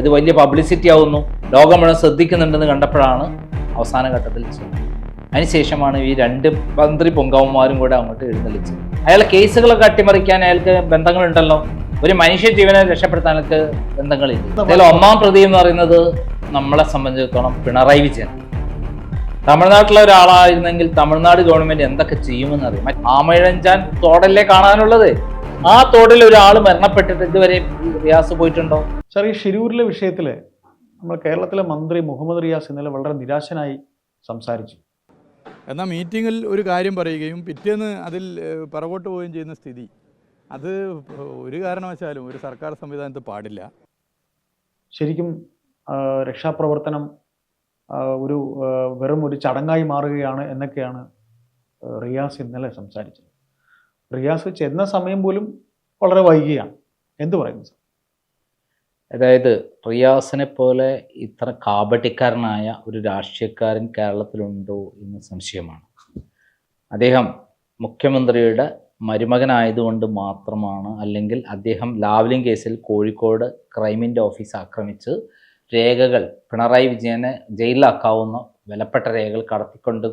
ഇത് വലിയ പബ്ലിസിറ്റി ആവുന്നു. ലോകം മുഴുവൻ ശ്രദ്ധിക്കുന്നുണ്ടെന്ന് കണ്ടപ്പോഴാണ് അവസാന ഘട്ടത്തിൽ അതിനുശേഷമാണ് ഈ രണ്ട് മന്ത്രി പൊങ്കവന്മാരും കൂടെ അങ്ങോട്ട് എഴുന്നള്ളിച്ചത്. അയാളെ കേസുകളൊക്കെ അട്ടിമറിക്കാൻ അയാൾക്ക് ബന്ധങ്ങളുണ്ടല്ലോ. ഒരു മനുഷ്യ ജീവനെ രക്ഷപ്പെടുത്താൻ അയാൾക്ക് ബന്ധങ്ങളില്ല. അതിൽ ഒന്നാം പ്രതി എന്ന് പറയുന്നത് നമ്മളെ സംബന്ധിച്ചിടത്തോളം പിണറായി വിജയൻ. തമിഴ്നാട്ടിലെ ഒരാളായിരുന്നെങ്കിൽ തമിഴ്നാട് ഗവൺമെന്റ് എന്തൊക്കെ ചെയ്യുമെന്ന് അറിയാം. ആമഴഞ്ചാൻ തോടല്ലേ കാണാനുള്ളത്? ആ തോടിൽ ഒരാൾ മരണപ്പെട്ടിട്ട് ഇതുവരെ റിയാസ് പോയിട്ടുണ്ടോ? സാർ ഈ ഷിരൂരിലെ വിഷയത്തിൽ നമ്മൾ കേരളത്തിലെ മന്ത്രി മുഹമ്മദ് റിയാസ് ഇന്നലെ വളരെ നിരാശനായി സംസാരിച്ചു. എന്നാൽ മീറ്റിങ്ങിൽ ഒരു കാര്യം പറയുകയും പിറ്റേന്ന് അതിൽ പുറകോട്ട് പിറകോട്ട് പോവുകയും ചെയ്യുന്ന സ്ഥിതി. അത് ഒരു കാരണവശാലും ഒരു സർക്കാർ സംവിധാനത്ത് പാടില്ല. ശരിക്കും രക്ഷാപ്രവർത്തനം ഒരു വെറും ഒരു ചടങ്ങായി മാറുകയാണ് എന്നൊക്കെയാണ് റിയാസ് ഇന്നലെ സംസാരിച്ചത്. റിയാസ് ചെന്ന സമയം പോലും വളരെ വൈകിയാണ്. എന്ത് പറയുന്നു സാർ? അതായത് റിയാസിനെ പോലെ ഇത്ര കാപട്ടിക്കാരനായ ഒരു രാഷ്ട്രീയക്കാരൻ കേരളത്തിലുണ്ടോ എന്ന് സംശയമാണ്. അദ്ദേഹം മുഖ്യമന്ത്രിയുടെ മരുമകനായതുകൊണ്ട് മാത്രമാണ് അല്ലെങ്കിൽ അദ്ദേഹം ലാവ്ലിംഗ് കേസിൽ കോഴിക്കോട് ക്രൈമിന്റെ ഓഫീസ് ആക്രമിച്ച് രേഖകൾ പിണറായി വിജയനെ ജയിലിലാക്കാവുന്ന വിലപ്പെട്ട രേഖകൾ കടത്തിക്കൊണ്ട്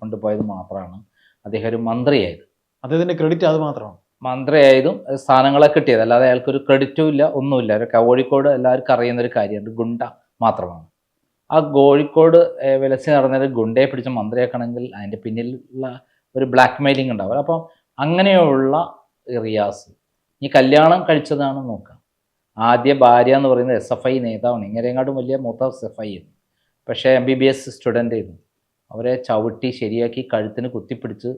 കൊണ്ടുപോയത് മാത്രമാണ് അദ്ദേഹം ഒരു മന്ത്രിയായത്. അദ്ദേഹത്തിന്റെ ക്രെഡിറ്റ് അത് മാത്രമാണ്. മന്ത്രിയായതും സ്ഥാനങ്ങളെ കിട്ടിയത്. അല്ലാതെ അയാൾക്കൊരു ക്രെഡിറ്റും ഇല്ല ഒന്നുമില്ല. ഒരു കോഴിക്കോട് എല്ലാവർക്കും അറിയുന്ന ഒരു കാര്യമുണ്ട്. ഗുണ്ട മാത്രമാണ്. ആ കോഴിക്കോട് വിലസി നടന്നൊരു ഗുണ്ടയെ പിടിച്ച മന്ത്രിയാക്കണമെങ്കിൽ അതിന്റെ പിന്നിലുള്ള ഒരു ബ്ലാക്ക് മെയിലിംഗ് ഉണ്ടാവും. അപ്പം അങ്ങനെയുള്ള റിയാസ് ഈ കല്യാണം കഴിച്ചതാണ് നോക്കാം. ആദ്യ ഭാര്യ എന്ന് പറയുന്നത് എസ് എഫ് ഐ നേതാവാണ്. ഇങ്ങനെയെങ്ങാട്ടും വലിയ മൂത്ത എസ് എഫ് ഐ ആയിരുന്നു. പക്ഷേ M B B S student ആയിരുന്നു. അവരെ ചവിട്ടി ശരിയാക്കി കഴുത്തിന് കുത്തിപ്പിടിച്ച്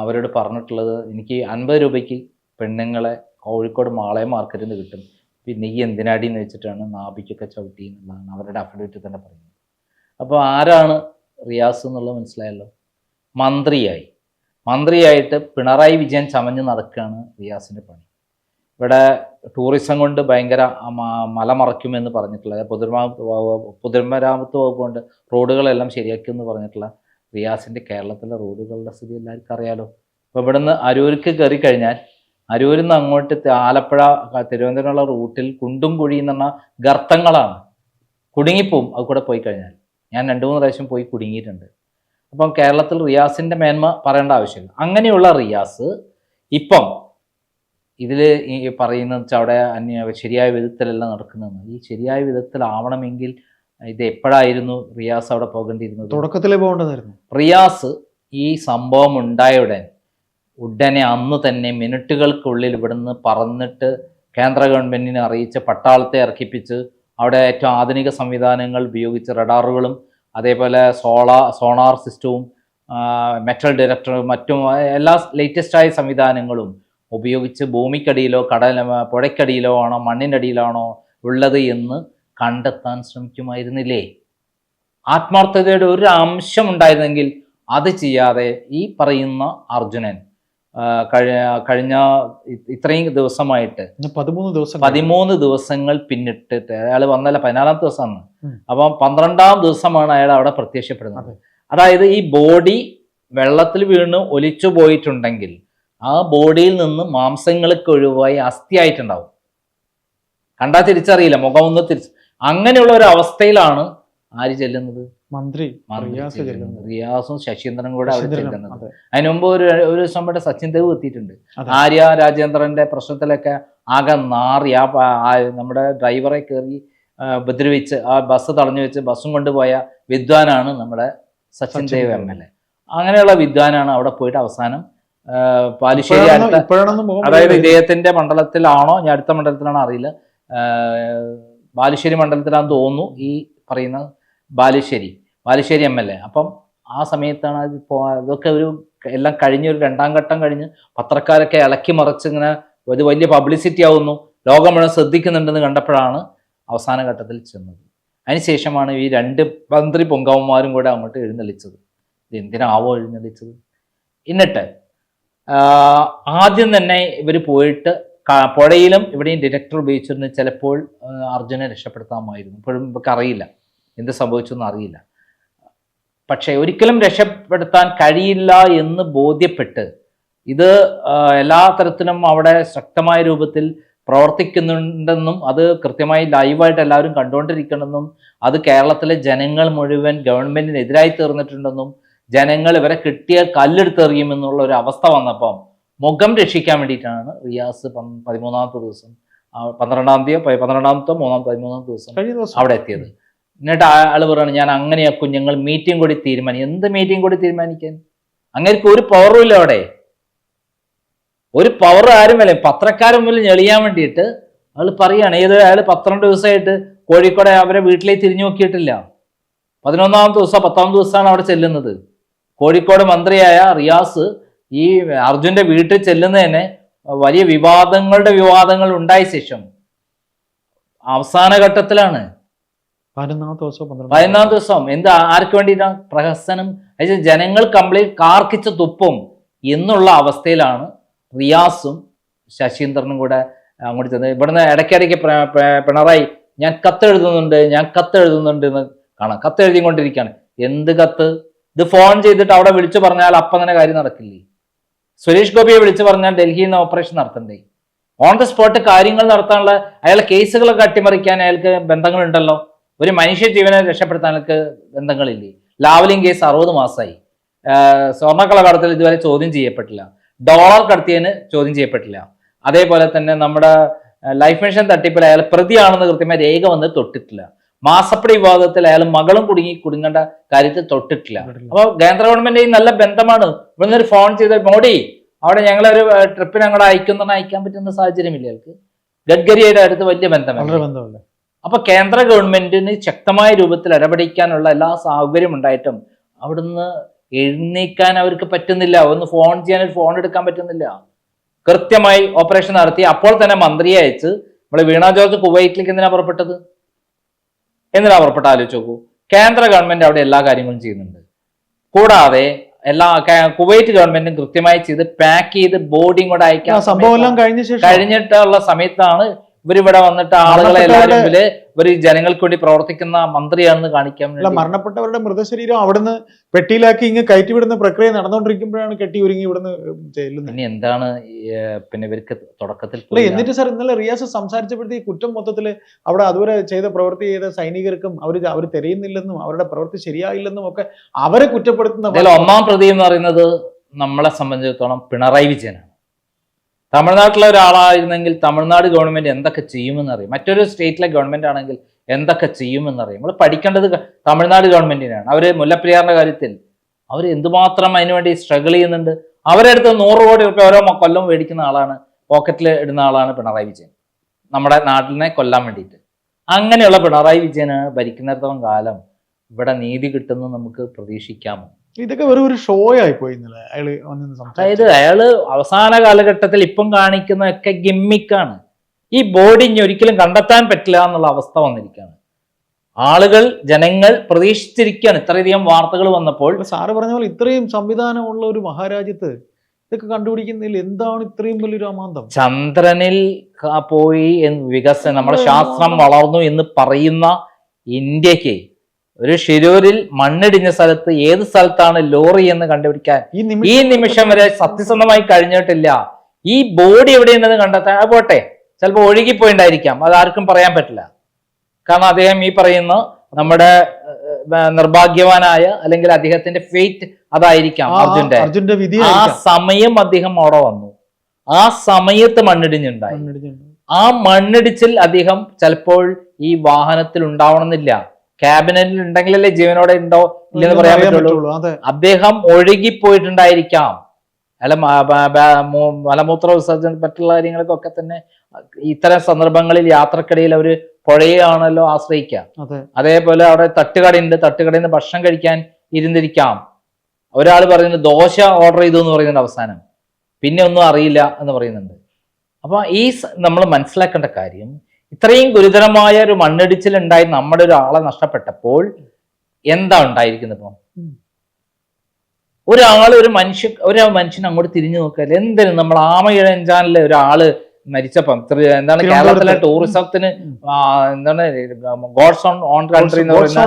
അവരോട് പറഞ്ഞിട്ടുള്ളത് എനിക്ക് അൻപത് രൂപയ്ക്ക് പെണ്ണുങ്ങളെ കോഴിക്കോട് മാളയം മാർക്കറ്റിൽ നിന്ന് കിട്ടും. പിന്നെ ഈ എന്തിനാടി എന്ന് വെച്ചിട്ടാണ് നാഭിക്കൊക്കെ ചവിട്ടി എന്നുള്ളതാണ് അവരുടെ അഫിഡവിറ്റ് തന്നെ പറയുന്നത്. അപ്പോൾ ആരാണ് റിയാസ് എന്നുള്ളത് മനസ്സിലായല്ലോ? മന്ത്രിയായി. മന്ത്രിയായിട്ട് പിണറായി വിജയൻ ചമഞ്ഞ് നടക്കുകയാണ് റിയാസിന്റെ പണി. ഇവിടെ ടൂറിസം കൊണ്ട് ഭയങ്കര മലമറയ്ക്കുമെന്ന് മല മറയ്ക്കുമെന്ന് പറഞ്ഞിട്ടുള്ള പൊതുമരാമത്ത് വകുപ്പ് കൊണ്ട് റോഡുകളെല്ലാം ശരിയാക്കുമെന്ന് പറഞ്ഞിട്ടുള്ള റിയാസിന്റെ കേരളത്തിലെ റോഡുകളുടെ സ്ഥിതി എല്ലാവർക്കും അറിയാലോ. അപ്പോൾ ഇവിടുന്ന് അരൂർക്ക് കയറി കഴിഞ്ഞാൽ അരൂരിൽ നിന്ന് അങ്ങോട്ട് ആലപ്പുഴ തിരുവനന്തപുരമുള്ള റൂട്ടിൽ കുണ്ടും കുഴിയും എന്ന് പറഞ്ഞാൽ ഗർത്തങ്ങളാണ്. കുടുങ്ങിപ്പോവും. അത് കൂടെ പോയി കഴിഞ്ഞാൽ. ഞാൻ രണ്ട് മൂന്ന് പ്രാവശ്യം പോയി കുടുങ്ങിയിട്ടുണ്ട്. അപ്പം കേരളത്തിൽ റിയാസിന്റെ മേന്മ പറയേണ്ട ആവശ്യമില്ല. അങ്ങനെയുള്ള റിയാസ് ഇപ്പം ഇതിൽ ഈ പറയുന്ന വെച്ചാൽ അവിടെ അന്യ ശരിയായ വിധത്തിലല്ല നടക്കുന്നതെന്ന്. ഈ ശരിയായ വിധത്തിലാവണമെങ്കിൽ ഇത് എപ്പോഴായിരുന്നു റിയാസ് അവിടെ പോകേണ്ടിയിരുന്നത്? തുടക്കത്തിലേ പോകേണ്ടതായിരുന്നു. റിയാസ് ഈ സംഭവം ഉണ്ടായ ഉടൻ ഉടനെ അന്ന് തന്നെ മിനിറ്റുകൾക്കുള്ളിൽ ഇവിടുന്ന് പറന്നിട്ട് കേന്ദ്ര ഗവൺമെന്റിനെ അറിയിച്ച് പട്ടാളത്തെ ഇറക്കിപ്പിച്ച് അവിടെ ഏറ്റവും ആധുനിക സംവിധാനങ്ങൾ ഉപയോഗിച്ച് റഡാറുകളും അതേപോലെ സോളാ സോണാർ സിസ്റ്റവും മെറ്റൽ ഡിറക്ടറും മറ്റും എല്ലാ ലേറ്റസ്റ്റായ സംവിധാനങ്ങളും ഉപയോഗിച്ച് ഭൂമിക്കടിയിലോ കടൽ പുഴയ്ക്കടിയിലോ ആണോ മണ്ണിന്റെ അടിയിലാണോ ഉള്ളത് എന്ന് കണ്ടെത്താൻ ശ്രമിക്കുമായിരുന്നില്ലേ? ആത്മാർത്ഥതയുടെ ഒരു അംശം ഉണ്ടായിരുന്നെങ്കിൽ അത് ചെയ്യാതെ ഈ പറയുന്ന അർജുനൻ കഴിഞ്ഞ ഇത്രയും ദിവസമായിട്ട് പതിമൂന്ന് ദിവസം പതിമൂന്ന് ദിവസങ്ങൾ പിന്നിട്ടിട്ട് അയാൾ വന്നല്ല പതിനാലാം ദിവസമാണ്. അപ്പം പന്ത്രണ്ടാം ദിവസമാണ് അയാൾ അവിടെ പ്രത്യക്ഷപ്പെടുന്നത്. അതായത് ഈ ബോഡി വെള്ളത്തിൽ വീണ് ഒലിച്ചു പോയിട്ടുണ്ടെങ്കിൽ ആ ബോഡിയിൽ നിന്ന് മാംസങ്ങൾക്ക് ഒഴിവായി അസ്ഥിയായിട്ടുണ്ടാവും കണ്ടാൽ തിരിച്ചറിയില്ല മുഖം ഒന്ന് തിരിച്ച് അങ്ങനെയുള്ള ഒരു അവസ്ഥയിലാണ് ആര് ചെല്ലുന്നത്? മന്ത്രി റിയാസ് ശശീന്ദ്രനും കൂടെ അവിടെ ചെല്ലുന്നത്. അതെ. അതിനു മുമ്പ് ഒരു ഒരു ദിവസം ഇവിടെ സച്ചിൻ ദേവ് എത്തിയിട്ടുണ്ട്. ആര്യ രാജേന്ദ്രന്റെ പ്രശ്നത്തിലൊക്കെ ആകെ നാറി ആ നമ്മുടെ ഡ്രൈവറെ കയറി ഉപദ്രവിച്ച് ആ ബസ് തടഞ്ഞു വെച്ച് ബസ്സും കൊണ്ടുപോയ വിദ്വാനാണ് നമ്മുടെ Sachin Dev. M L A. അങ്ങനെയുള്ള വിദ്വാനാണ് അവിടെ പോയിട്ട് അവസാനം പാലിശ്ശേരി അടുത്ത അതായത് ഇദ്ദേഹത്തിന്റെ മണ്ഡലത്തിലാണോ ഞാൻ അടുത്ത മണ്ഡലത്തിലാണോ അറിയില്ല. ബാലുശ്ശേരി മണ്ഡലത്തിലാണെന്ന് തോന്നുന്നു ഈ പറയുന്ന Balussery Balussery M L A. അപ്പം ആ സമയത്താണ് അത് ഇതൊക്കെ ഒരു എല്ലാം കഴിഞ്ഞ് ഒരു രണ്ടാം ഘട്ടം കഴിഞ്ഞ് പത്രക്കാരൊക്കെ ഇളക്കി മറിച്ച് ഇങ്ങനെ ഒരു വലിയ പബ്ലിസിറ്റി ആവുന്നു. ലോകം മുഴുവൻ ശ്രദ്ധിക്കുന്നുണ്ടെന്ന് കണ്ടപ്പോഴാണ് അവസാന ഘട്ടത്തിൽ ചെന്നത്. അതിനുശേഷമാണ് ഈ രണ്ട് മന്ത്രി പൊങ്കാവന്മാരും കൂടെ അങ്ങോട്ട് എഴുന്നള്ളിച്ചത്. ഇത് എന്തിനാവോ എഴുന്നള്ളിച്ചത്? എന്നിട്ട് ആദ്യം തന്നെ ഇവർ പോയിട്ട് പുഴയിലും ഇവിടെയും ഡിറ്റക്ടർ ഉപയോഗിച്ചിരുന്നു ചിലപ്പോൾ അർജുനെ രക്ഷപ്പെടുത്താമായിരുന്നു. ഇപ്പോഴും ഇവർക്ക് അറിയില്ല. എന്ത് സംഭവിച്ചെന്ന് അറിയില്ല. പക്ഷേ ഒരിക്കലും രക്ഷപ്പെടുത്താൻ കഴിയില്ല എന്ന് ബോധ്യപ്പെട്ട് ഇത് എല്ലാ തരത്തിലും അവിടെ ശക്തമായ രൂപത്തിൽ പ്രവർത്തിക്കുന്നുണ്ടെന്നും അത് കൃത്യമായി ലൈവായിട്ട് എല്ലാവരും കണ്ടുകൊണ്ടിരിക്കണമെന്നും അത് കേരളത്തിലെ ജനങ്ങൾ മുഴുവൻ ഗവൺമെന്റിനെതിരായി തീർന്നിട്ടുണ്ടെന്നും ജനങ്ങൾ ഇവരെ കിട്ടിയ കല്ലെടുത്തെറിയുമെന്നുള്ള ഒരു അവസ്ഥ വന്നപ്പം മുഖം രക്ഷിക്കാൻ വേണ്ടിയിട്ടാണ് റിയാസ് പതിമൂന്നാമത്തെ ദിവസം പന്ത്രണ്ടാം തീയതി പന്ത്രണ്ടാമത്തെ മൂന്നാം പതിമൂന്നാമത്തെ ദിവസം കഴിഞ്ഞ ദിവസം. അവിടെ എത്തിയത്. എന്നിട്ട് ആൾ പറയാണ് ഞാൻ അങ്ങനെയാ കുഞ്ഞുങ്ങൾ മീറ്റിംഗ് കൂടി തീരുമാനിക്കും എന്ത് മീറ്റിംഗ് കൂടി തീരുമാനിക്കാൻ? അങ്ങനെ ഒരു പവറും ഇല്ല അവിടെ. ഒരു പവർ ആരും വല്ല പത്രക്കാരൻ മുന്നിൽ ഞെളിയാൻ വേണ്ടിയിട്ട് അയാൾ പറയാണ് ഏത് അയാൾ പന്ത്രണ്ട് ദിവസമായിട്ട് കോഴിക്കോട് അവരെ വീട്ടിലേക്ക് തിരിഞ്ഞു നോക്കിയിട്ടില്ല. പതിനൊന്നാമത്തെ ദിവസം പത്താമത്തെ ദിവസമാണ് അവിടെ ചെല്ലുന്നത്. കോഴിക്കോട് മന്ത്രിയായ റിയാസ് ഈ അർജുന്റെ വീട്ടിൽ ചെല്ലുന്നതിന് വലിയ വിവാദങ്ങളുടെ വിവാദങ്ങൾ ഉണ്ടായ ശേഷം അവസാന ഘട്ടത്തിലാണ്. പതിനൊന്നാം ദിവസം പതിനൊന്നാം ദിവസം. എന്താ ആർക്ക് വേണ്ടിയിട്ടാണ് പ്രഹസനം. അതായത് ജനങ്ങൾ കംപ്ലീറ്റ് കാർക്കിച്ച തുപ്പും എന്നുള്ള അവസ്ഥയിലാണ് റിയാസും ശശീന്ദ്രനും കൂടെ അങ്ങോട്ട് ചെന്ന് ഇവിടുന്ന് ഇടയ്ക്കിടയ്ക്ക് പിണറായി ഞാൻ കത്ത് എഴുതുന്നുണ്ട് ഞാൻ കത്ത് എഴുതുന്നുണ്ട് എന്ന് കാണാം. കത്ത് എഴുതിക്കൊണ്ടിരിക്കുകയാണ്. എന്ത് കത്ത്? ഇത് ഫോൺ ചെയ്തിട്ട് അവിടെ വിളിച്ചു പറഞ്ഞാൽ അപ്പം തന്നെ കാര്യം നടക്കില്ലേ? സുരേഷ് ഗോപിയെ വിളിച്ചു പറഞ്ഞാൽ ഡൽഹിയിൽ നിന്ന് ഓപ്പറേഷൻ നടത്തണ്ടേ? ഓൺ ദ സ്പോട്ട് കാര്യങ്ങൾ നടത്താനുള്ള അയാളെ കേസുകളൊക്കെ അട്ടിമറിക്കാൻ അയാൾക്ക് ബന്ധങ്ങളുണ്ടല്ലോ. ഒരു മനുഷ്യ ജീവനെ രക്ഷപ്പെടുത്താൻ അയാൾക്ക് ബന്ധങ്ങളില്ലേ? ലാവലിംഗ് കേസ് അറുപത് മാസമായി സ്വർണക്കളകടത്തിൽ ഇതുവരെ ചോദ്യം ചെയ്യപ്പെട്ടില്ല. ഡോളർ കടത്തിയതിന് ചോദ്യം ചെയ്യപ്പെട്ടില്ല. അതേപോലെ തന്നെ നമ്മുടെ ലൈഫ് മിഷൻ തട്ടിപ്പിൽ അയാൾ പ്രതിയാണെന്ന് കൃത്യമായി രേഖ വന്ന് തൊട്ടിട്ടില്ല. മാസപ്പടി വിവാദത്തിൽ അയാൾ മകളും കുടുങ്ങി കുടുങ്ങേണ്ട കാര്യത്തിൽ തൊട്ടിട്ടില്ല. അപ്പോൾ കേന്ദ്ര ഗവൺമെന്റ് നല്ല ബന്ധമാണ്. ഇവിടുന്ന് ഒരു ഫോൺ ചെയ്ത മോഡി അവിടെ ഞങ്ങളൊരു ട്രിപ്പിന് അങ്ങോട്ട് അയക്കുന്ന അയക്കാൻ പറ്റുന്ന സാഹചര്യമില്ല അയാൾക്ക്. ഗഡ്കരിയുടെ അടുത്ത് വലിയ ബന്ധമാണ് അപ്പൊ കേന്ദ്ര ഗവൺമെന്റിന് ശക്തമായ രൂപത്തിൽ ഇടപെടിക്കാനുള്ള എല്ലാ സൗകര്യം ഉണ്ടായിട്ടും അവിടുന്ന് എഴുന്നേക്കാൻ അവർക്ക് പറ്റുന്നില്ല. ഒന്ന് ഫോൺ ചെയ്യാൻ ഒരു ഫോൺ എടുക്കാൻ പറ്റുന്നില്ല. കൃത്യമായി ഓപ്പറേഷൻ നടത്തി. അപ്പോൾ തന്നെ മന്ത്രിയെ അയച്ച് നമ്മൾ വീണ ജോർജ് കുവൈറ്റിലേക്ക് എന്തിനാ പുറപ്പെട്ടത്? എന്തിനാ പുറപ്പെട്ട ആലോചിച്ച് നോക്കൂ. കേന്ദ്ര ഗവൺമെന്റ് അവിടെ എല്ലാ കാര്യങ്ങളും ചെയ്യുന്നുണ്ട്. കൂടാതെ എല്ലാ കുവൈറ്റ് ഗവൺമെന്റും കൃത്യമായി ചെയ്ത് പാക്ക് ചെയ്ത് ബോർഡിംഗ് കൂടെ അയക്കാൻ സംഭവം കഴിഞ്ഞിട്ടുള്ള സമയത്താണ് ഇവരിവിടെ വന്നിട്ട് ആളുകളെ എല്ലാവരും ഇവർ ജനങ്ങൾക്ക് വേണ്ടി പ്രവർത്തിക്കുന്ന മന്ത്രിയാണെന്ന് കാണിക്കാൻ അല്ല മരണപ്പെട്ടവരുടെ മൃതശരീരം അവിടുന്ന് പെട്ടിയിലാക്കി ഇങ്ങ് കയറ്റിവിടുന്ന പ്രക്രിയ നടന്നുകൊണ്ടിരിക്കുമ്പോഴാണ് കെട്ടി ഒരുങ്ങി ഇവിടുന്ന് ചെല്ലുന്നത്. ഇനി എന്താണ് പിന്നെ ഇവർക്ക് തുടക്കത്തിൽ അല്ല എന്നിട്ട് സാർ ഇന്നലെ റിയാസ് സംസാരിച്ചപ്പോഴത്തെ ഈ കുറ്റം മൊത്തത്തിൽ അവിടെ അതുവരെ ചെയ്ത പ്രവൃത്തി ചെയ്ത സൈനികർക്കും അവർ അവർ തിരയുന്നില്ലെന്നും അവരുടെ പ്രവൃത്തി ശരിയായില്ലെന്നും ഒക്കെ അവരെ കുറ്റപ്പെടുത്തുന്ന ഒന്നാം പ്രതി എന്ന് പറയുന്നത് നമ്മളെ സംബന്ധിച്ചിടത്തോളം പിണറായി വിജയനാണ്. തമിഴ്നാട്ടിലെ ഒരാളായിരുന്നെങ്കിൽ തമിഴ്നാട് ഗവൺമെന്റ് എന്തൊക്കെ ചെയ്യുമെന്ന് ചെയ്യുമെന്നറിയും. മറ്റൊരു സ്റ്റേറ്റിലെ ഗവൺമെന്റ് ആണെങ്കിൽ എന്തൊക്കെ ചെയ്യുമെന്ന് ചെയ്യുമെന്നറിയും. നമ്മൾ പഠിക്കേണ്ടത് തമിഴ്നാട് ഗവൺമെന്റിനാണ് അവർ മുല്ലപ്പെരിയാറിന്റെ കാര്യത്തിൽ അവർ എന്തുമാത്രം അതിനുവേണ്ടി സ്ട്രഗിൾ ചെയ്യുന്നുണ്ട്? അവരെ അടുത്ത് നൂറ് കോടി റുപ്യ ഓരോ കൊല്ലം മേടിക്കുന്ന ആളാണ് പോക്കറ്റിൽ ഇടുന്ന ആളാണ് പിണറായി വിജയൻ. നമ്മുടെ നാട്ടിനെ കൊല്ലാൻ വേണ്ടിയിട്ട്. അങ്ങനെയുള്ള പിണറായി വിജയന് ഭരിക്കുന്നിടത്തോളം കാലം ഇവിടെ നീതി കിട്ടുമെന്ന് നമുക്ക് പ്രതീക്ഷിക്കാമോ? ഇതൊക്കെ വെറും ഒരു ഷോ ആയി പോയി ഇന്നലെ വന്ന് അതായത് അയാൾ അവസാന കാലഘട്ടത്തിൽ ഇപ്പം കാണിക്കുന്നതൊക്കെ ഗിമ്മിക്കാണ്. ഈ ബോഡി ഇനി ഒരിക്കലും കണ്ടെത്താൻ പറ്റില്ല എന്നുള്ള അവസ്ഥ വന്നിരിക്കുകയാണ്. ആളുകൾ ജനങ്ങൾ പ്രതീക്ഷിച്ചിരിക്കുകയാണ് ഇത്രയധികം വാർത്തകൾ വന്നപ്പോൾ. സാറ് പറഞ്ഞ പോലെ ഇത്രയും സംവിധാനമുള്ള ഒരു മഹാരാജ്യത്ത് ഇതൊക്കെ കണ്ടുപിടിക്കുന്നതിൽ എന്താണ് ഇത്രയും വലിയൊരു അമാന്തം? ചന്ദ്രനിൽ പോയി വികസനം നമ്മുടെ ശാസ്ത്രം വളർന്നു എന്ന് പറയുന്ന ഇന്ത്യയ്ക്ക് ഒരു ഷിരൂരിൽ മണ്ണിടിഞ്ഞ സ്ഥലത്ത് ഏത് സ്ഥലത്താണ് ലോറി എന്ന് കണ്ടുപിടിക്കാൻ ഈ നിമിഷം വരെ സത്യസന്ധമായി കഴിഞ്ഞിട്ടില്ല. ഈ ബോഡി എവിടെയുണ്ടെന്ന് കണ്ടെത്താൻ പോട്ടെ. ചിലപ്പോൾ ഒഴുകിപ്പോയിണ്ടായിരിക്കാം. അത് ആർക്കും പറയാൻ പറ്റില്ല. കാരണം അദ്ദേഹം ഈ പറയുന്ന നമ്മുടെ നിർഭാഗ്യവാനായ അല്ലെങ്കിൽ അദ്ദേഹത്തിന്റെ ഫേറ്റ് അതായിരിക്കാം അർജുന്റെ. അർജുന്റെ വിധി ആ സമയം അദ്ദേഹം അവിടെ വന്നു. ആ സമയത്ത് മണ്ണിടിഞ്ഞുണ്ടായി. ആ മണ്ണിടിച്ചിൽ അദ്ദേഹം ചിലപ്പോൾ ഈ വാഹനത്തിൽ ഉണ്ടാവണമെന്നില്ല. ക്യാബിനറ്റിൽ ഉണ്ടെങ്കിലല്ലേ ജീവനോടെ ഉണ്ടോ ഇല്ലെന്ന് പറയാൻ പറ്റുള്ളൂ. അദ്ദേഹം ഒഴുകിപ്പോയിട്ടുണ്ടായിരിക്കാം. അല്ല മലമൂത്ര വിസർജനം മറ്റുള്ള കാര്യങ്ങൾക്കൊക്കെ തന്നെ ഇത്തരം സന്ദർഭങ്ങളിൽ യാത്രക്കിടയിൽ അവർ പുഴയാണല്ലോ ആശ്രയിക്കുക. അതെ. അതേപോലെ അവിടെ തട്ടുകടയുണ്ട്. തട്ടുകടയിൽ നിന്ന് ഭക്ഷണം കഴിക്കാൻ ഇരുന്നിരിക്കാം. ഒരാൾ പറയുന്നത് ദോശ ഓർഡർ ചെയ്തു എന്ന് പറയുന്നുണ്ട് അവസാനം. പിന്നെ ഒന്നും അറിയില്ല എന്ന് പറയുന്നുണ്ട്. അപ്പൊ ഈ നമ്മൾ മനസ്സിലാക്കേണ്ട കാര്യം ഇത്രയും ഗുരുതരമായ ഒരു മണ്ണിടിച്ചിൽ ഉണ്ടായി നമ്മുടെ ഒരാളെ നഷ്ടപ്പെട്ടപ്പോൾ എന്താ ഉണ്ടായിരിക്കുന്നത് ഇപ്പം. ഒരാൾ ഒരു മനുഷ്യ ഒരു മനുഷ്യൻ അങ്ങോട്ട് തിരിഞ്ഞു നോക്കിയാൽ എന്തിനും നമ്മൾ ആമയിഴഞ്ചാനിലെ ഒരാൾ മരിച്ചപ്പം എന്താണ് കേരളത്തിലെ. ടൂറിസത്തിന് എന്താണ് ഗോഡ്സ് ഓൺ ഓൺ കൺട്രി എന്ന് പറയുന്ന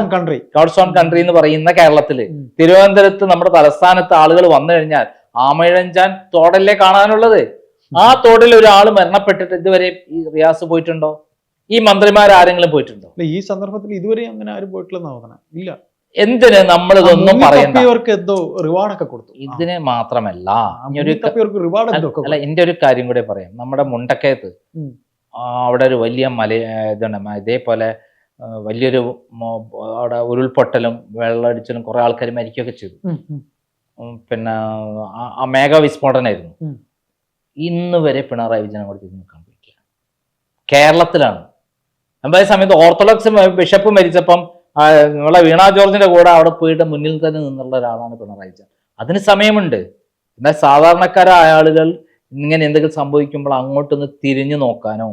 ഗോഡ്സ് ഓൺ കൺട്രി എന്ന് പറയുന്ന കേരളത്തിൽ. തിരുവനന്തപുരത്ത് നമ്മുടെ തലസ്ഥാനത്ത് ആളുകൾ വന്നു കഴിഞ്ഞാൽ ആമയിഴഞ്ചാൻ തോടല്ലേ കാണാനുള്ളത്? ആ തോടിൽ ഒരാൾ മരണപ്പെട്ടിട്ട് ഇതുവരെ ഈ റിയാസ് പോയിട്ടുണ്ടോ? ഈ മന്ത്രിമാർ ആരെങ്കിലും പോയിട്ടുണ്ടോ? ഈ സന്ദർഭത്തിൽ ഇതുവരെ അങ്ങനെ ആരും പോയിട്ടില്ലെന്ന് തോന്നണം ഇല്ല. എന്തിന് നമ്മൾ ഇതൊന്നും പറയണ്ട? തപ്പിയവർക്ക് എന്തോ റിവാർഡൊക്കെ കൊടുത്തു. ഇതിന് മാത്രമല്ല അല്ല എന്റെ ഒരു കാര്യം കൂടെ പറയാം. നമ്മുടെ മുണ്ടക്കയത്ത് അവിടെ ഒരു വലിയ മല ഇതുണ്ട് ഇതേപോലെ വലിയൊരു അവിടെ ഉരുൾപൊട്ടലും വെള്ളമടിച്ചലും കുറെ ആൾക്കാർ മരിക്കുകയൊക്കെ ചെയ്തു. പിന്നെ ആ- മേഘ വിസ്ഫോടനായിരുന്നു. ഇന്ന് വരെ പിണറായി വിജയൻ അവിടെ നിൽക്കാൻ പറ്റില്ല. കേരളത്തിലാണ് അതേ സമയത്ത് ഓർത്തഡോക്സ് ബിഷപ്പ് മരിച്ചപ്പം നമ്മളെ വീണ ജോർജിന്റെ കൂടെ അവിടെ പോയിട്ട് മുന്നിൽ തന്നെ നിന്നുള്ള ഒരാളാണ് പിണറായി വിജയൻ. അതിന് സമയമുണ്ട്. എന്നാൽ സാധാരണക്കാരായ ആളുകൾ ഇങ്ങനെ എന്തെങ്കിലും സംഭവിക്കുമ്പോൾ അങ്ങോട്ടൊന്ന് തിരിഞ്ഞു നോക്കാനോ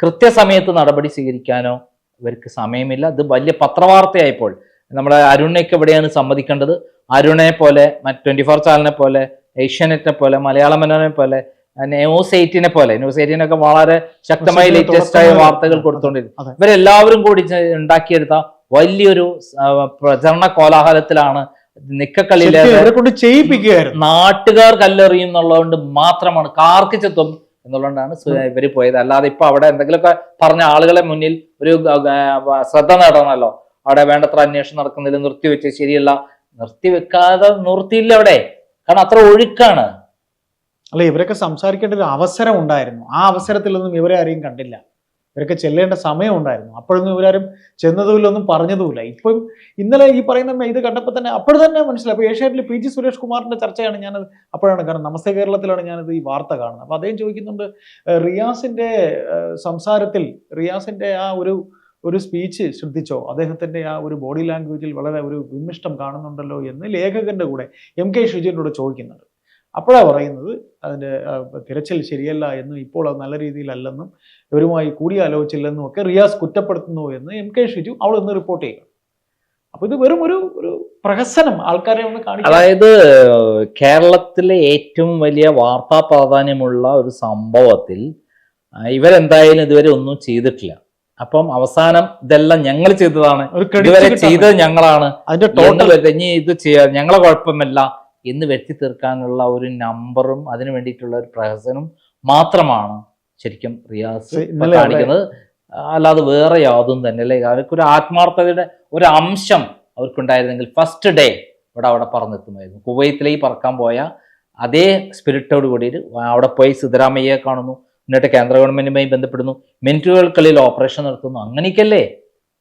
കൃത്യസമയത്ത് നടപടി സ്വീകരിക്കാനോ ഇവർക്ക് സമയമില്ല. ഇത് വലിയ പത്രവാർത്തയായപ്പോൾ. നമ്മുടെ അരുണിനൊക്കെ എവിടെയാണ് സമ്മതിക്കേണ്ടത് അരുണെ പോലെ ട്വന്റി ഫോർ ചാനലിനെ പോലെ ഏഷ്യാനെറ്റിനെ പോലെ മലയാള മനോരമയെ പോലെ ന്യൂസ് എയ്റ്റിനെ പോലെ ന്യൂസ് ഒക്കെ വളരെ ശക്തമായ ലേറ്റസ്റ്റ് ആയ വാർത്തകൾ. കൊടുത്തുകൊണ്ടിരുന്നു. ഇവരെല്ലാവരും കൂടി ഉണ്ടാക്കിയെടുത്ത വലിയൊരു പ്രചരണ കോലാഹലത്തിലാണ് നിക്കക്കളിയിലെ നാട്ടുകാർ കല്ലെറിയും എന്നുള്ളതുകൊണ്ട് മാത്രമാണ് കാർക്കിച്ചെത്തും എന്നുള്ളതുകൊണ്ടാണ് ഇവർ പോയത്. അല്ലാതെ ഇപ്പൊ അവിടെ എന്തെങ്കിലുമൊക്കെ പറഞ്ഞ ആളുകളെ മുന്നിൽ ഒരു ശ്രദ്ധ നേടണമല്ലോ. അവിടെ വേണ്ടത്ര അന്വേഷണം നടക്കുന്നില്ല നിർത്തിവെച്ച് ശരിയല്ല. നിർത്തിവെക്കാതെ നിർത്തിയില്ല അവിടെ. കാരണം അത്ര ഒഴുക്കാണ്. അല്ല ഇവരൊക്കെ സംസാരിക്കേണ്ട ഒരു അവസരം ഉണ്ടായിരുന്നു. ആ അവസരത്തിലൊന്നും ഇവരെ ആരെയും കണ്ടില്ല. ഇവരൊക്കെ ചെല്ലേണ്ട സമയം ഉണ്ടായിരുന്നു. അപ്പോഴൊന്നും ഇവരാരും ചെന്നതുമില്ല ഒന്നും പറഞ്ഞതുമില്ല. ഇപ്പം ഇന്നലെ ഈ പറയുന്ന ഇത് കണ്ടപ്പോൾ തന്നെ അപ്പോൾ തന്നെ മനസ്സിലായി. അപ്പോൾ ഏഷ്യാറ്റിൽ പി ജി സുരേഷ് കുമാറിന്റെ ചർച്ചയാണ് ഞാൻ അപ്പോഴാണ് കാരണം നമസ്തേ കേരളത്തിലാണ് ഞാനത് ഈ വാർത്ത കാണുന്നത്. അപ്പോൾ അദ്ദേഹം ചോദിക്കുന്നുണ്ട് റിയാസിന്റെ സംസാരത്തിൽ റിയാസിന്റെ ആ ഒരു ഒരു സ്പീച്ച് ശ്രദ്ധിച്ചോ? അദ്ദേഹത്തിന്റെ ആ ഒരു ബോഡി ലാംഗ്വേജിൽ വളരെ ഒരു വിമിഷ്ടം കാണുന്നുണ്ടല്ലോ എന്ന് ലേഖകന്റെ കൂടെ എം കെ ഷുജിനോട് ചോദിക്കുന്നുണ്ട്. അപ്പോഴാണ് പറയുന്നത് അതിന്റെ തിരച്ചിൽ ശരിയല്ല എന്നും ഇപ്പോൾ അത് നല്ല രീതിയിലല്ലെന്നും ഇവരുമായി കൂടിയാലോചിച്ചില്ലെന്നും ഒക്കെ റിയാസ് കുറ്റപ്പെടുത്തുന്നു എന്ന് എം കെ ഷിജു അവൾ ഇന്ന് റിപ്പോർട്ട് ചെയ്യുക അപ്പൊ ഇത് വെറും ഒരു ഒരു പ്രഹസനം ആൾക്കാരെ ഒന്ന് കാണിക്കും അതായത് കേരളത്തിലെ ഏറ്റവും വലിയ വാർത്താ പ്രാധാന്യമുള്ള ഒരു സംഭവത്തിൽ ഇവരെന്തായാലും ഇതുവരെ ഒന്നും ചെയ്തിട്ടില്ല. അപ്പം അവസാനം ഇതെല്ലാം ഞങ്ങൾ ചെയ്തതാണ്. ഇതുവരെ ചെയ്തത് ഞങ്ങളാണ്. അതിന്റെ ടോട്ടൽ ഇനി ഇത് ചെയ്യാ ഞങ്ങളെ കുഴപ്പമല്ല. എന്ന് വരുത്തി തീർക്കാനുള്ള ഒരു നമ്പറും അതിന് വേണ്ടിയിട്ടുള്ള ഒരു പ്രഹസനം മാത്രമാണ് ശരിക്കും റിയാസ് കാണിക്കുന്നത്. അല്ലാതെ വേറെ യാതൊന്നും തന്നെ അല്ലേ? അവർക്ക് ഒരു ആത്മാർത്ഥതയുടെ ഒരു അംശം അവർക്കുണ്ടായിരുന്നെങ്കിൽ ഫസ്റ്റ് ഡേ ഇവിടെ അവിടെ പറന്നെത്തുമായിരുന്നു. കുവൈത്തിലേക്ക് പറക്കാൻ പോയ അതേ സ്പിരിറ്റോട് കൂടിയിട്ട് അവിടെ പോയി സിദ്ധരാമയ്യയെ കാണുന്നു. എന്നിട്ട് കേന്ദ്ര ഗവൺമെന്റുമായി ബന്ധപ്പെടുന്നു. മിനിറ്റുകൾക്കുള്ളിൽ ഓപ്പറേഷൻ നടത്തുന്നു. അങ്ങനെയൊക്കെയല്ലേ?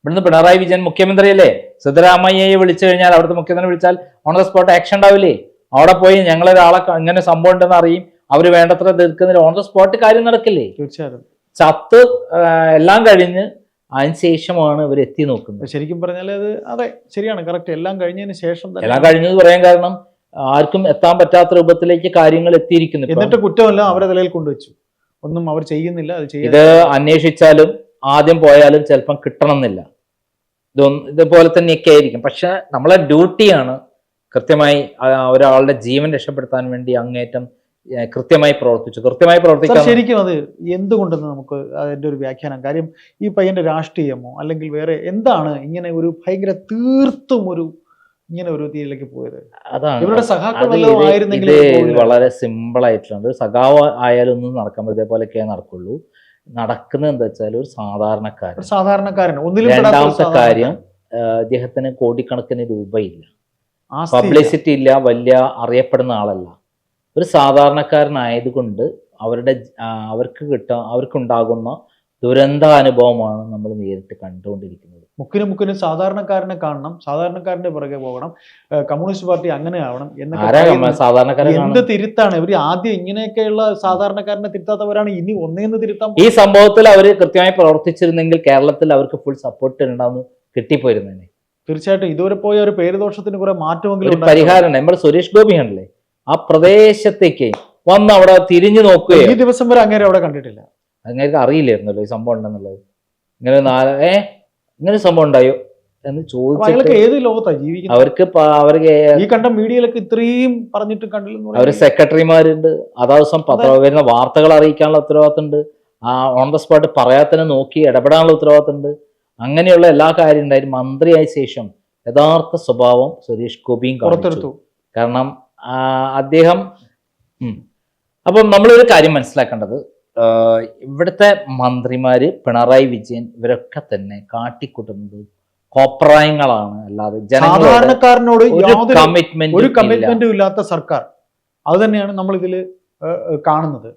ഇവിടുന്ന് പിണറായി വിജയൻ മുഖ്യമന്ത്രിയല്ലേ? സിദ്ധരാമയ്യയെ വിളിച്ചു കഴിഞ്ഞാൽ അവിടുത്തെ മുഖ്യമന്ത്രി വിളിച്ചാൽ ഓൺ ദ സ്പോട്ട് ആക്ഷൻ ഉണ്ടാവില്ലേ? അവിടെ പോയി ഞങ്ങളൊരാളെ എങ്ങനെ ഇങ്ങനെ സംഭവം ഉണ്ടെന്ന് അറിയും. അവർ വേണ്ടത്ര തീർക്കുന്നില്ല ഓൺ ദ സ്പോട്ട് കാര്യം നടക്കില്ലേ? തീർച്ചയായിട്ടും. ചത്ത് എല്ലാം കഴിഞ്ഞ് അതിന് ശേഷമാണ് ഇവർ എത്തി നോക്കുന്നത്. ശരിക്കും പറഞ്ഞാൽ അത് അതെ ശരിയാണ് കറക്റ്റ് എല്ലാം കഴിഞ്ഞതിന് ശേഷം എല്ലാം കഴിഞ്ഞത് പറയാൻ കാരണം ആർക്കും എത്താൻ പറ്റാത്ത രൂപത്തിലേക്ക് കാര്യങ്ങൾ എത്തിയിരിക്കുന്നു എന്നിട്ട് കുറ്റമല്ല അവരെ തലയിൽ കൊണ്ടുവച്ചു. ഒന്നും അവർ ചെയ്യുന്നില്ല അത് ഇത് അന്വേഷിച്ചാലും ആദ്യം പോയാലും ചിലപ്പം കിട്ടണമെന്നില്ല. ഇതൊന്നും ഇതുപോലെ തന്നെയൊക്കെ ആയിരിക്കും. പക്ഷെ നമ്മളെ ഡ്യൂട്ടിയാണ് കൃത്യമായി ഒരാളുടെ ജീവൻ രക്ഷപ്പെടുത്താൻ വേണ്ടി അങ്ങേറ്റം കൃത്യമായി പ്രവർത്തിച്ചു. കൃത്യമായി പ്രവർത്തിച്ചു പ്രവർത്തിക്കാൻ ശരിക്കും അത് എന്തുകൊണ്ടെന്ന് നമുക്ക് അതിന്റെ ഒരു വ്യാഖ്യാനം. കാര്യം ഈ പയ്യന്റെ രാഷ്ട്രീയമോ അല്ലെങ്കിൽ വേറെ എന്താണ് ഇങ്ങനെ ഒരു ഭയങ്കര തീർത്തും ഒരു ഇങ്ങനെ ഒരു തീരിലേക്ക് പോയത്? അതാണ്. ഇവരുടെ സഹാക്കൾ. വളരെ സിമ്പിൾ ആയിട്ടുണ്ട് ഒരു സഖാവ് ആയാലും ഒന്നും നടക്കാൻ ഇതേപോലെയൊക്കെ നടക്കുള്ളൂ. നടക്കുന്നത് എന്താ വെച്ചാൽ ഒരു സാധാരണക്കാരൻ. സാധാരണക്കാരൻ. രണ്ടാമത്തെ. കാര്യം അദ്ദേഹത്തിന് കോടിക്കണക്കിന് രൂപയില്ല. പബ്ലിസിറ്റി ഇല്ല. വലിയ അറിയപ്പെടുന്ന ആളല്ല. ഒരു സാധാരണക്കാരനായതുകൊണ്ട് അവരുടെ അവർക്ക് കിട്ട അവർക്കുണ്ടാകുന്ന ദുരന്ത അനുഭവമാണ് നമ്മൾ നേരിട്ട് കണ്ടുകൊണ്ടിരിക്കുന്നത്. മുക്കിന് മുക്കിന് സാധാരണക്കാരനെ കാണണം സാധാരണക്കാരന്റെ പുറകെ പോകണം കമ്മ്യൂണിസ്റ്റ് പാർട്ടി അങ്ങനെ ആവണം എന്നൊക്കെ എന്ത് തിരുത്താണ്? ഇവർ ആദ്യം ഇങ്ങനെയൊക്കെയുള്ള സാധാരണക്കാരനെ തിരുത്താത്തവരാണ് ഇനി ഒന്നേന്ന് തിരുത്താൻ ഈ സംഭവത്തിൽ അവർ കൃത്യമായി പ്രവർത്തിച്ചിരുന്നെങ്കിൽ കേരളത്തിൽ അവർക്ക് ഫുൾ സപ്പോർട്ട് ഉണ്ടാവുന്നു കിട്ടിപ്പോയിരുന്നേനെ. തീർച്ചയായിട്ടും ഇതുവരെ പോയ ഒരു പേരുദോഷത്തിന് കുറെ മാറ്റമെങ്കിലും. പരിഹാരം നമ്മുടെ സുരേഷ് ഗോപി ആണല്ലേ ആ പ്രദേശത്തേക്ക് വന്ന് അവിടെ തിരിഞ്ഞു ഈ ദിവസം വരെ അങ്ങനെ അവിടെ കണ്ടിട്ടില്ല. അങ്ങേർക്ക് അറിയില്ലായിരുന്നല്ലോ ഈ സംഭവം ഉണ്ടെന്നുള്ളത്. ഇങ്ങനെ നാല് ഏ? ഇങ്ങനെ സംഭവം ഉണ്ടായോ? എന്ന് ചോദിച്ചു ഏത് ജീവിക്കുന്നത്? അവർക്ക് അവർക്ക് ഈ കണ്ട മീഡിയയിലൊക്കെ ഇത്രയും പറഞ്ഞിട്ട് കണ്ടില്ല അവർ സെക്രട്ടറിമാരുണ്ട്. അതാ ദിവസം പത്ര വരുന്ന വാർത്തകൾ അറിയിക്കാനുള്ള ഉത്തരവാദിത്തമുണ്ട്. ആ ഓൺ ദ സ്പോട്ട് പറയാത്തന്നെ നോക്കി ഇടപെടാനുള്ള ഉത്തരവാദിത്തമുണ്ട്. അങ്ങനെയുള്ള എല്ലാ കാര്യം ഉണ്ടായി മന്ത്രിയായ ശേഷം യഥാർത്ഥ സ്വഭാവം സുരേഷ് ഗോപിയും കാണിച്ചു. പുറത്തെടുത്തു. കാരണം അദ്ദേഹം അപ്പം നമ്മളൊരു കാര്യം മനസ്സിലാക്കേണ്ടത് ഇവിടുത്തെ മന്ത്രിമാര് പിണറായി വിജയൻ ഇവരൊക്കെ തന്നെ കാട്ടിക്കൂട്ടുന്നത് കോപ്രായങ്ങളാണ്. അല്ലാതെ ജനസാധാരണക്കാരനോട് സാധാരണക്കാരനോട് ഒരു കമ്മിറ്റ്മെന്റ് കമ്മിറ്റ്മെന്റും ഇല്ലാത്ത സർക്കാർ. അത് തന്നെയാണ് നമ്മൾ ഇതിൽ കാണുന്നത്.